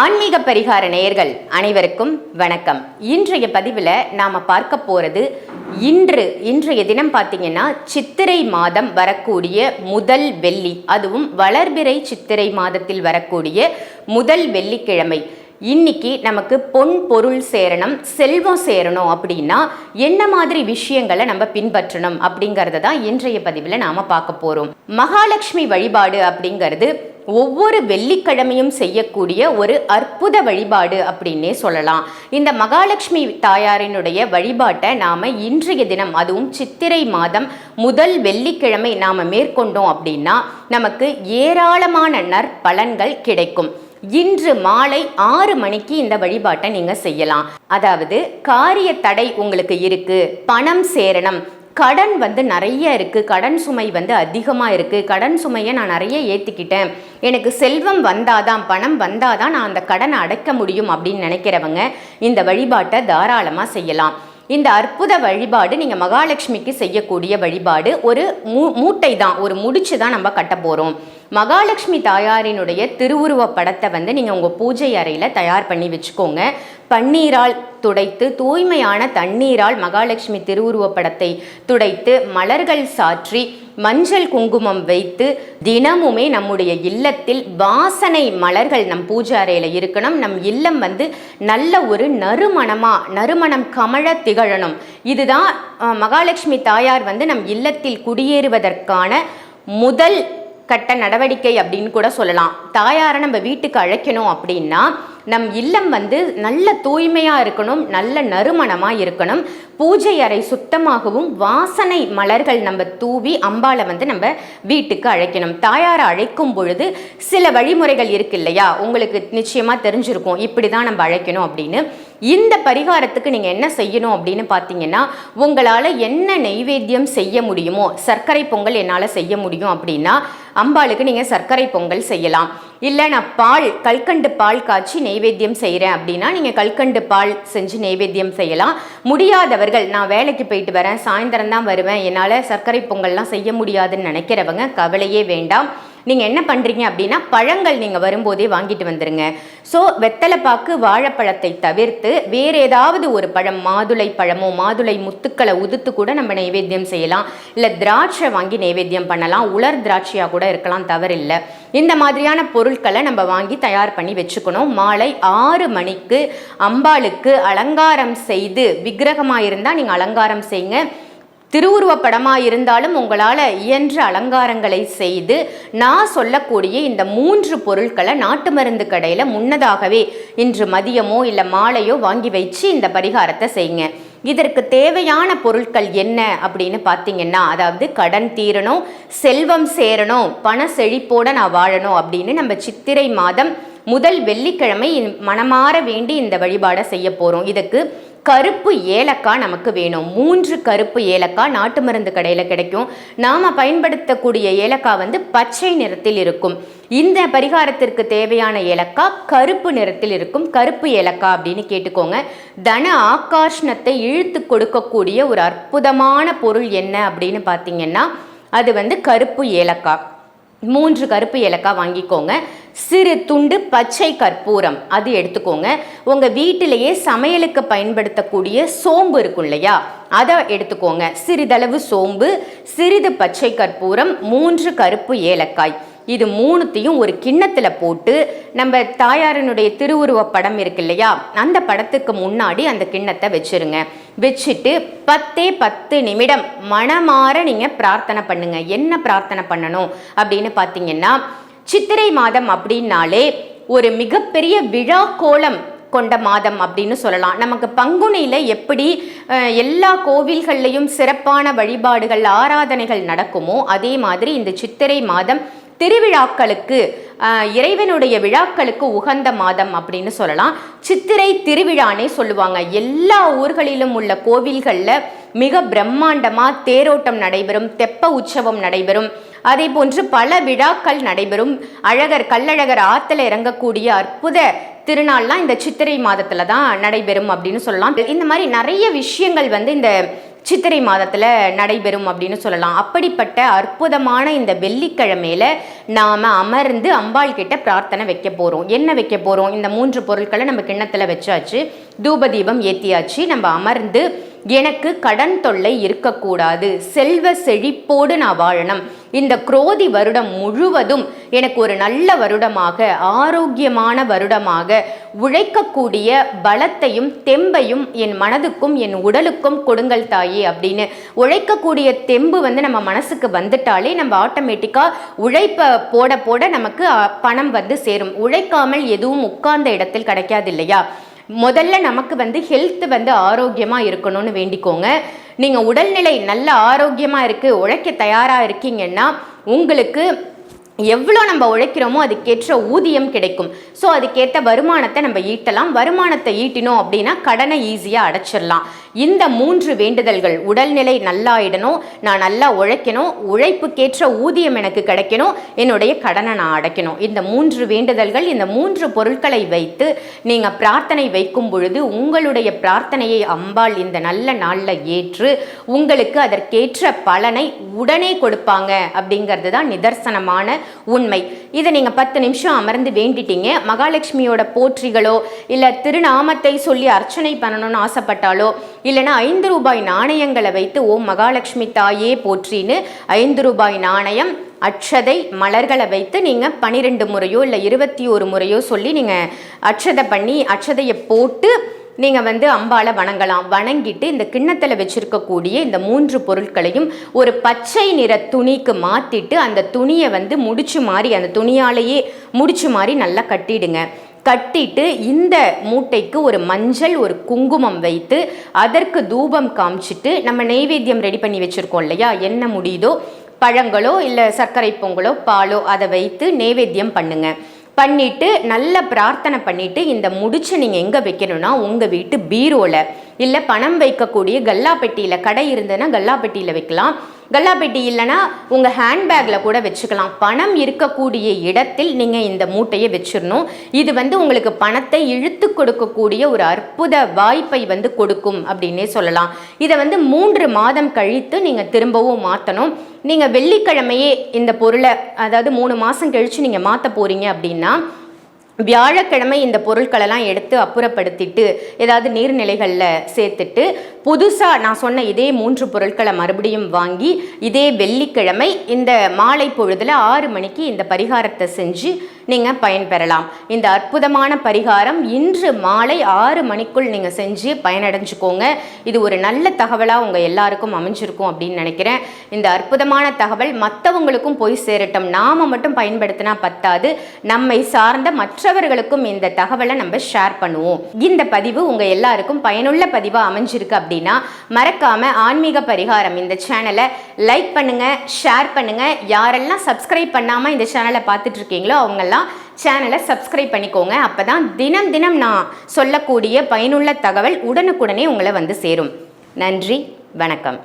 ஆன்மீக பரிகார நேயர்கள் அனைவருக்கும் வணக்கம். இன்றைய பதிவில் நாம் பார்க்க போகிறது இன்று இன்றைய தினம் பார்த்தீங்கன்னா சித்திரை மாதம் வரக்கூடிய முதல் வெள்ளி அதுவும் வளர்பிறை சித்திரை மாதத்தில் வரக்கூடிய முதல் வெள்ளிக்கிழமை. இன்னைக்கு நமக்கு பொன் பொருள் சேரணும் செல்வம் சேரணும் அப்படின்னா என்ன மாதிரி விஷயங்களை நம்ம பின்பற்றணும் அப்படிங்கறத தான் இன்றைய பதிவில் நாம பார்க்க போறோம். மகாலட்சுமி வழிபாடு அப்படிங்கிறது ஒவ்வொரு வெள்ளிக்கிழமையும் செய்யக்கூடிய ஒரு அற்புத வழிபாடு அப்படின்னே சொல்லலாம். இந்த மகாலட்சுமி தாயாரினுடைய வழிபாட்டை நாம் இன்றைய தினம் அதுவும் சித்திரை மாதம் முதல் வெள்ளிக்கிழமை நாம் மேற்கொண்டோம் அப்படின்னா நமக்கு ஏராளமான நற்பலன்கள் கிடைக்கும். இன்று மாலை ஆறு மணிக்கு இந்த வழிபாட்டை நீங்க செய்யலாம். அதாவது காரிய தடை உங்களுக்கு இருக்கு பணம் சேரணம் கடன் வந்து நிறைய இருக்குது கடன் சுமை வந்து அதிகமாக இருக்குது கடன் சுமையை நான் நிறைய ஏற்றிக்கிட்டேன் எனக்கு செல்வம் வந்தாதான் பணம் வந்தாதான் நான் அந்த கடனை அடைக்க முடியும் அப்படின்னு நினைக்கிறவங்க இந்த வழிபாட்டை தாராளமாக செய்யலாம். இந்த அற்புத வழிபாடு நீங்கள் மகாலட்சுமிக்கு செய்யக்கூடிய வழிபாடு ஒரு மூ மூட்டை தான் ஒரு முடிச்சு தான் நம்ம கட்ட போகிறோம் மகாலட்சுமி தாயாரினுடைய திருவுருவ படத்தை வந்து நீங்கள் உங்கள் பூஜை அறையில் தயார் பண்ணி வச்சுக்கோங்க. பன்னீரால் துடைத்து தூய்மையான தண்ணீரால் மகாலட்சுமி திருவுருவப்படத்தை துடைத்து மலர்கள் சாற்றி மஞ்சள் குங்குமம் வைத்து தினமுமே நம்முடைய இல்லத்தில் வாசனை மலர்கள் நம் பூஜை அறையில் இருக்கணும். நம் இல்லம் வந்து நல்ல ஒரு நறுமணமாக நறுமணம் கமழ திகழணும். இதுதான் மகாலட்சுமி தாயார் வந்து நம் இல்லத்தில் குடியேறுவதற்கான முதல் கட்ட நடவடிக்கை அப்படின்னு கூட சொல்லலாம். தாயாரை நம்ம வீட்டுக்கு அழைக்கணும் அப்படின்னா நம் இல்லம் வந்து நல்ல தூய்மையாக இருக்கணும் நல்ல நறுமணமாக இருக்கணும். பூஜை அறை சுத்தமாகவும் வாசனை மலர்கள் நம்ம தூவி அம்பாளை வந்து நம்ம வீட்டுக்கு அழைக்கணும். தாயாரை அழைக்கும் பொழுது சில வழிமுறைகள் இருக்கு இல்லையா? உங்களுக்கு நிச்சயமாக தெரிஞ்சிருக்கும். இப்படி தான் நம்ம அழைக்கணும் அப்படின்னு. இந்த பரிகாரத்துக்கு நீங்கள் என்ன செய்யணும் அப்படின்னு பார்த்தீங்கன்னா உங்களால் என்ன நெய்வேத்தியம் செய்ய முடியுமோ சர்க்கரை பொங்கல் என்னால் செய்ய முடியும் அப்படின்னா அம்பாளுக்கு நீங்கள் சர்க்கரை பொங்கல் செய்யலாம். இல்லை நான் பால் கல்கண்டு பால் காய்ச்சி நெய்வேத்தியம் செய்கிறேன் அப்படின்னா நீங்கள் கல்கண்டு பால் செஞ்சு நெய்வேத்தியம் செய்யலாம். முடியாதவர்கள் நான் வேலைக்கு போயிட்டு வரேன் சாயந்தரம் தான் வருவேன் என்னால் சர்க்கரை பொங்கல்லாம் செய்ய முடியாதுன்னு நினைக்கிறவங்க கவலையே வேண்டாம். நீங்கள் என்ன பண்ணுறீங்க அப்படின்னா பழங்கள் நீங்கள் வரும்போதே வாங்கிட்டு வந்துடுங்க ஸோ வெத்தலைப்பாக்கு வாழைப்பழத்தை தவிர்த்து வேறு ஏதாவது ஒரு பழம் மாதுளை பழமோ மாதுளை முத்துக்களை உதுத்து கூட நம்ம நைவேத்தியம் செய்யலாம். இல்லை திராட்சை வாங்கி நைவேத்தியம் பண்ணலாம். உலர் திராட்சையாக கூட இருக்கலாம் தவறில்லை. இந்த மாதிரியான பொருட்களை நம்ம வாங்கி தயார் பண்ணி வச்சுக்கணும். மாலை ஆறு மணிக்கு அம்பாளுக்கு அலங்காரம் செய்து விக்கிரகமாக இருந்தால் நீங்கள் அலங்காரம் செய்யுங்க திருவுருவப் படமாக இருந்தாலும் உங்களால் இயன்ற அலங்காரங்களை செய்து நான் சொல்லக்கூடிய இந்த மூன்று பொருட்களை நாட்டு மருந்து கடையில் முன்னதாகவே இன்று மதியமோ இல்லை மாலையோ வாங்கி வச்சு இந்த பரிகாரத்தை செய்யுங்க. இதற்கு தேவையான பொருட்கள் என்ன அப்படின்னு பார்த்தீங்கன்னா அதாவது கடன் தீரணும் செல்வம் சேரணும் பண செழிப்போட நான் வாழணும் அப்படின்னு நம்ம சித்திரை மாதம் முதல் வெள்ளிக்கிழமை மனமாற வேண்டி இந்த வழிபாடை செய்ய போகிறோம் இதுக்கு கருப்பு ஏலக்காய் நமக்கு வேணும். மூன்று கருப்பு ஏலக்காய் நாட்டு மருந்து கடையில் கிடைக்கும். நாம் பயன்படுத்தக்கூடிய ஏலக்காய் வந்து பச்சை நிறத்தில் இருக்கும். இந்த பரிகாரத்திற்கு தேவையான ஏலக்காய் கருப்பு நிறத்தில் இருக்கும். கருப்பு ஏலக்காய் அப்படின்னு கேட்டுக்கோங்க. தன ஆகாஷ்ணத்தை இழுத்து கொடுக்கக்கூடிய ஒரு அற்புதமான பொருள் என்ன அப்படின்னு பார்த்தீங்கன்னா அது வந்து கருப்பு ஏலக்காய். மூன்று கருப்பு ஏலக்காய் வாங்கிக்கோங்க. சிறு துண்டு பச்சை கற்பூரம் அது எடுத்துக்கோங்க. உங்கள் வீட்டிலேயே சமையலுக்கு பயன்படுத்தக்கூடிய சோம்பு இருக்கும் இல்லையா? அதை எடுத்துக்கோங்க. சிறிதளவு சோம்பு சிறிது பச்சை கற்பூரம் மூன்று கருப்பு ஏலக்காய். இது மூணுத்தையும் ஒரு கிண்ணத்தில் போட்டு நம்ம தாயாரினுடைய திருவுருவ படம் இருக்கு இல்லையா அந்த படத்துக்கு முன்னாடி அந்த கிண்ணத்தை வச்சிருங்க. வச்சுட்டு பத்தே பத்து நிமிடம் மனமாற நீங்கள் பிரார்த்தனை பண்ணுங்க. என்ன பிரார்த்தனை பண்ணணும் அப்படின்னு பார்த்தீங்கன்னா சித்திரை மாதம் அப்படின்னாலே ஒரு மிகப்பெரிய விழா கோலம் கொண்ட மாதம் அப்படின்னு சொல்லலாம். நமக்கு பங்குனியில் எப்படி எல்லா கோவில்கள்லையும் சிறப்பான வழிபாடுகள் ஆராதனைகள் நடக்குமோ அதே மாதிரி இந்த சித்திரை மாதம் திருவிழாக்களுக்கு இறைவனுடைய விழாக்களுக்கு உகந்த மாதம் அப்படின்னு சொல்லலாம். சித்திரை திருவிழானே சொல்லுவாங்க. எல்லா ஊர்களிலும் உள்ள கோவில்களில் மிக பிரம்மாண்டமாக தேரோட்டம் நடைபெறும் தெப்ப உற்சவம் நடைபெறும். அதே போன்று பல விழாக்கள் நடைபெறும். அழகர் கல்லழகர் ஆத்துல இறங்கக்கூடிய அற்புத திருநாள்லாம் இந்த சித்திரை மாதத்தில் தான் நடைபெறும் அப்படின்னு சொல்லலாம். இந்த மாதிரி நிறைய விஷயங்கள் வந்து இந்த சித்திரை மாதத்தில் நடைபெறும் அப்படின்னு சொல்லலாம். அப்படிப்பட்ட அற்புதமான இந்த வெள்ளிக்கிழமையில நாம் அமர்ந்து அம்பாள் கிட்ட பிரார்த்தனை வைக்க போகிறோம் என்ன வைக்க போகிறோம் இந்த மூன்று பொருட்களை நம்ம கிண்ணத்தில் வச்சாச்சு. தூபதீபம் ஏற்றியாச்சு நம்ம அமர்ந்து எனக்கு கடன் தொல்லை இருக்கக்கூடாது. செல்வ செழிப்போடு நான் வாழணும். இந்த குரோதி வருடம் முழுவதும் எனக்கு ஒரு நல்ல வருடமாக ஆரோக்கியமான வருடமாக உழைக்கக்கூடிய பலத்தையும் தெம்பையும் என் மனதுக்கும் என் உடலுக்கும் கொடுங்கள் தாயே அப்படின்னு உழைக்கக்கூடிய தெம்பு வந்து நம்ம மனசுக்கு வந்துட்டாலே நம்ம ஆட்டோமேட்டிக்காக உழைப்பை போட போட நமக்கு பணம் வந்து சேரும். உழைக்காமல் எதுவும் உட்கார்ந்த இடத்தில் கிடைக்காது இல்லையா? முதல்ல நமக்கு வந்து ஹெல்த் வந்து ஆரோக்கியமாக இருக்கணும்னு வேண்டிக்கோங்க. நீங்கள் உடல்நிலை நல்ல ஆரோக்கியமாக இருக்குது உழைக்க தயாராக இருக்கீங்கன்னா உங்களுக்கு எவ்வளோ நம்ம உழைக்கிறோமோ அதுக்கேற்ற ஊதியம் கிடைக்கும். ஸோ அதுக்கேற்ற வருமானத்தை நம்ம ஈட்டலாம். வருமானத்தை ஈட்டினோம் அப்படின்னா கடனை ஈஸியாக அடைச்சிடலாம். இந்த மூன்று வேண்டுதல்கள் உடல்நிலை நல்லாயிடணும் நான் நல்லா உழைக்கணும் உழைப்புக்கேற்ற ஊதியம் எனக்கு கிடைக்கணும் என்னுடைய கடனை நான் அடைக்கணும். இந்த மூன்று வேண்டுதல்கள் இந்த மூன்று பொருட்களை வைத்து நீங்கள் பிரார்த்தனை வைக்கும் பொழுது உங்களுடைய பிரார்த்தனையை அம்பாள் இந்த நல்ல நாளில் ஏற்று உங்களுக்கு அதற்கேற்ற பலனை உடனே கொடுப்பாங்க அப்படிங்கிறது தான் நிதர்சனமான உண்மை. இதை நீங்கள் பத்து நிமிஷம் அமர்ந்து வேண்டிட்டீங்க. மகாலட்சுமியோட போற்றிகளோ இல்லை திருநாமத்தை சொல்லி அர்ச்சனை பண்ணணும்னு ஆசைப்பட்டாலோ இல்லைன்னா ஐந்து ரூபாய் நாணயங்களை வைத்து ஓம் மகாலட்சுமி தாயே போற்றின்னு ஐந்து ரூபாய் நாணயம் அட்சதை மலர்களை வைத்து நீங்கள் பன்னிரெண்டு முறையோ இல்லை இருபத்தி ஒரு முறையோ சொல்லி நீங்கள் அட்சதை பண்ணி அட்சதையை போட்டு நீங்கள் வந்து அம்பாவை வணங்கலாம். வணங்கிட்டு இந்த கிண்ணத்தில் வச்சுருக்கக்கூடிய இந்த மூன்று பொருட்களையும் ஒரு பச்சை நிற துணிக்கு மாற்றிட்டு அந்த துணியை வந்து முடிச்சு மாதிரி அந்த துணியாலேயே முடிச்சு மாதிரி நல்லா கட்டிடுங்க. கட்டிட்டு இந்த மூட்டைக்கு ஒரு மஞ்சள் ஒரு குங்குமம் வைத்து அதற்கு தூபம் காமிச்சிட்டு நம்ம நெய்வேத்தியம் ரெடி பண்ணி வச்சுருக்கோம் இல்லையா? என்ன முடியுதோ பழங்களோ இல்லை சர்க்கரை பொங்கலோ பாலோ அதை வைத்து நெய்வேத்தியம் பண்ணுங்க. பண்ணிட்டு நல்ல பிரார்த்தனை பண்ணிட்டு இந்த முடிச்சு நீங்கள் எங்கே வைக்கணும்னா உங்கள் வீட்டு பீரோவில் இல்லை பணம் வைக்கக்கூடிய கல்லாப்பெட்டியில் கடை இருந்ததுன்னா கல்லாப்பெட்டியில் வைக்கலாம். கல்லாப்பெட்டி இல்லைன்னா உங்கள் ஹேண்ட்பேக்கில் கூட வச்சுக்கலாம். பணம் இருக்கக்கூடிய இடத்தில் நீங்கள் இந்த மூட்டையை வச்சிடணும் இது வந்து உங்களுக்கு பணத்தை இழுத்து கொடுக்கக்கூடிய ஒரு அற்புத வாய்ப்பை வந்து கொடுக்கும் அப்படின்னே சொல்லலாம். இதை வந்து மூன்று மாதம் கழித்து நீங்கள் திரும்பவும் மாற்றணும் நீங்கள் வெள்ளிக்கிழமையே இந்த பொருளை அதாவது மூணு மாதம் கழித்து நீங்கள் மாற்ற போகிறீங்க அப்படின்னா வியாழக்கிழமை இந்த பொருட்களெல்லாம் எடுத்து அப்புறப்படுத்திட்டு ஏதாவது நீர்நிலைகளில் சேர்த்துட்டு புதுசாக நான் சொன்ன இதே மூன்று பொருட்களை மறுபடியும் வாங்கி இதே வெள்ளிக்கிழமை இந்த மாலை பொழுதில் ஆறு மணிக்கு இந்த பரிகாரத்தை செஞ்சு நீங்கள் பயன்பெறலாம் இந்த அற்புதமான பரிகாரம் இன்று மாலை ஆறு மணிக்குள் நீங்கள் செஞ்சு பயனடைஞ்சுக்கோங்க. இது ஒரு நல்ல தகவலாக உங்கள் எல்லாருக்கும் அமைஞ்சிருக்கும் அப்படின்னு நினைக்கிறேன். இந்த அற்புதமான தகவல் மற்றவங்களுக்கும் போய் சேரட்டும். நாம் மட்டும் பயன்படுத்தினா பத்தாது. நம்மை சார்ந்த மற்றவர்களுக்கும் இந்த தகவலை நம்ம ஷேர் பண்ணுவோம். இந்த பதிவு உங்கள் எல்லாருக்கும் பயனுள்ள பதிவாக அமைஞ்சிருக்கு அப்படின்னா மறக்காமல் ஆன்மீக பரிகாரம் இந்த சேனலை லைக் பண்ணுங்கள் ஷேர் பண்ணுங்கள் யாரெல்லாம் சப்ஸ்கிரைப் பண்ணாமல் இந்த சேனலை பார்த்துட்ருக்கீங்களோ இருக்கீங்களோ அவங்கெல்லாம் சேனலை சப்ஸ்கிரைப் பண்ணிக்கோங்க. அப்போ தான் தினம் தினம் நான் சொல்லக்கூடிய பயனுள்ள தகவல் உடனுக்குடனே உங்களை வந்து சேரும். நன்றி. வணக்கம்.